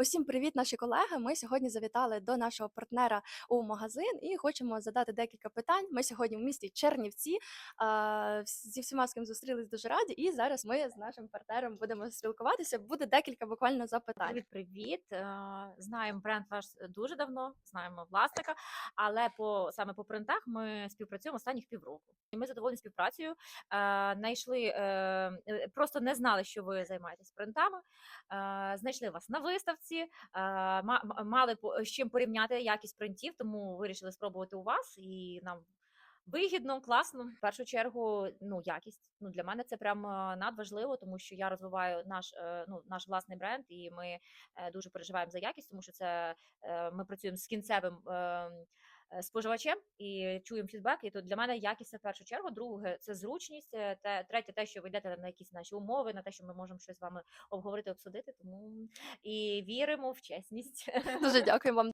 Усім привіт, наші колеги. Ми сьогодні завітали до нашого партнера у магазин і хочемо задати декілька питань. Ми сьогодні в місті Чернівці. Зі всіма з ким зустрілись дуже раді. І зараз ми з нашим партнером будемо спілкуватися. Буде декілька буквально запитань. Привіт, привіт. Е, Знаємо бренд ваш дуже давно, знаємо власника, але по саме по принтах ми співпрацюємо останніх півроку. Ми задоволені співпрацею. Е, Знайшли е, е, просто не знали, що ви займаєтесь принтами. Е, Знайшли вас на виставці, ма- мали з чим порівняти якість принтів, тому вирішили спробувати у вас і нам. Вигідно, класно. В першу чергу, ну якість. Ну для мене це прям е, надважливо, тому що я розвиваю наш е, ну наш власний бренд, і ми е, дуже переживаємо за якість, тому що це ми працюємо з кінцевим. Е, Споживачем і чуємо фідбек, і то для мене якість в першу чергу. Друге, це зручність. е, Те третє, те, що ви йдете на якісь наші умови, на те, що ми можемо щось з вами обговорити, обсудити. Тому і віримо в чесність. Дуже дякую вам.